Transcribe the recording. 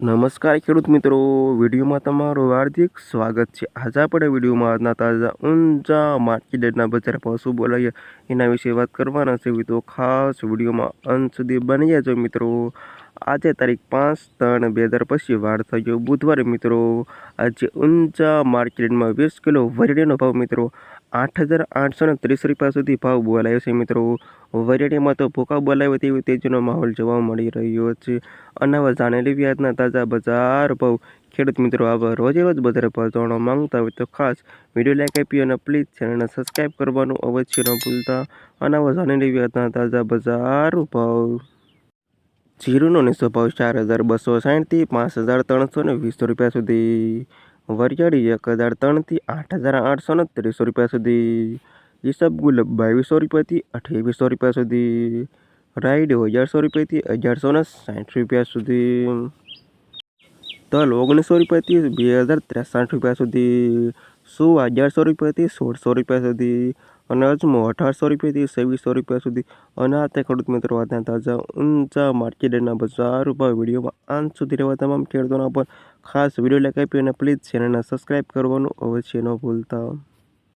નમસ્કાર ખેડૂત મિત્રો, વિડીયોમાં તમારું હાર્દિક સ્વાગત છે. આજે આપણે વિડીયોમાં આજના તાજા, ઊંચા માર્કેટના બજાર ભાવ શું બોલાવીએ એના વિશે વાત કરવાના છે. તો ખાસ વિડીયોમાં અંત સુધી બની જજો મિત્રો. આજે તારીખ પાંચ ત્રણ બે હજાર પછી વાર થયો બુધવારે મિત્રો. આજે ઊંચા માર્કેટમાં વીસ કિલો વરડીનો ભાવ મિત્રો આઠ હજાર આઠસો ત્રીસ રૂપિયા સુધી ભાવ બોલાયો છે મિત્રો. વરિયાળીમાં તો ભૂકા બોલાવ્યો તેવી તેજીનો માહોલ જોવા મળી રહ્યો છે. અને હવે જાણેલી વ્યાજના તાજા બજાર ભાવ. ખેડૂત મિત્રો આવા રોજે રોજ બજાર ભાવ જાણવા માંગતા હોય તો ખાસ વીડિયો લાઈક આપી અને પ્લીઝ ચેનલને સબસ્ક્રાઈબ કરવાનું અવશ્ય ન ભૂલતા. અને હવે જાણેલી વ્યાજના તાજા બજાર ભાવ. જીરુનો નીચો ભાવ ચાર હજાર બસો સાઠથી પાંચ હજાર ત્રણસો વીસ રૂપિયા સુધી. વરિયાળી એક હજાર ત્રણથી આઠ હજાર આઠસો ને ત્રીસો રૂપિયા સુધી. ઈસબગુલ બાવીસો રૂપિયાથી અઠ્યાવીસો રૂપિયા સુધી. રાઈડ અગિયારસો રૂપિયાથી અગિયારસો ને સાઠ રૂપિયા સુધી. તલ ઓગણીસો રૂપિયાથી બે હજાર ત્રેસઠ રૂપિયા સુધી. શું અગિયારસો રૂપિયાથી સોળસો રૂપિયા સુધી. અને અજમો અઢારસો રૂપિયાથી છવ્વીસો રૂપિયા સુધી અને તે ખેડૂત મિત્રો આજના તાજા ઊંચા માર્કેટના બજાર ભાવ વિડીયોમાં અંત સુધી રહેવા તમામ ખેડૂતોના પર ખાસ વીડિયો લાઈક આપી અને પ્લીઝ ચેનલને સબસ્ક્રાઈબ કરવાનું અવશ્ય ન ભૂલતા.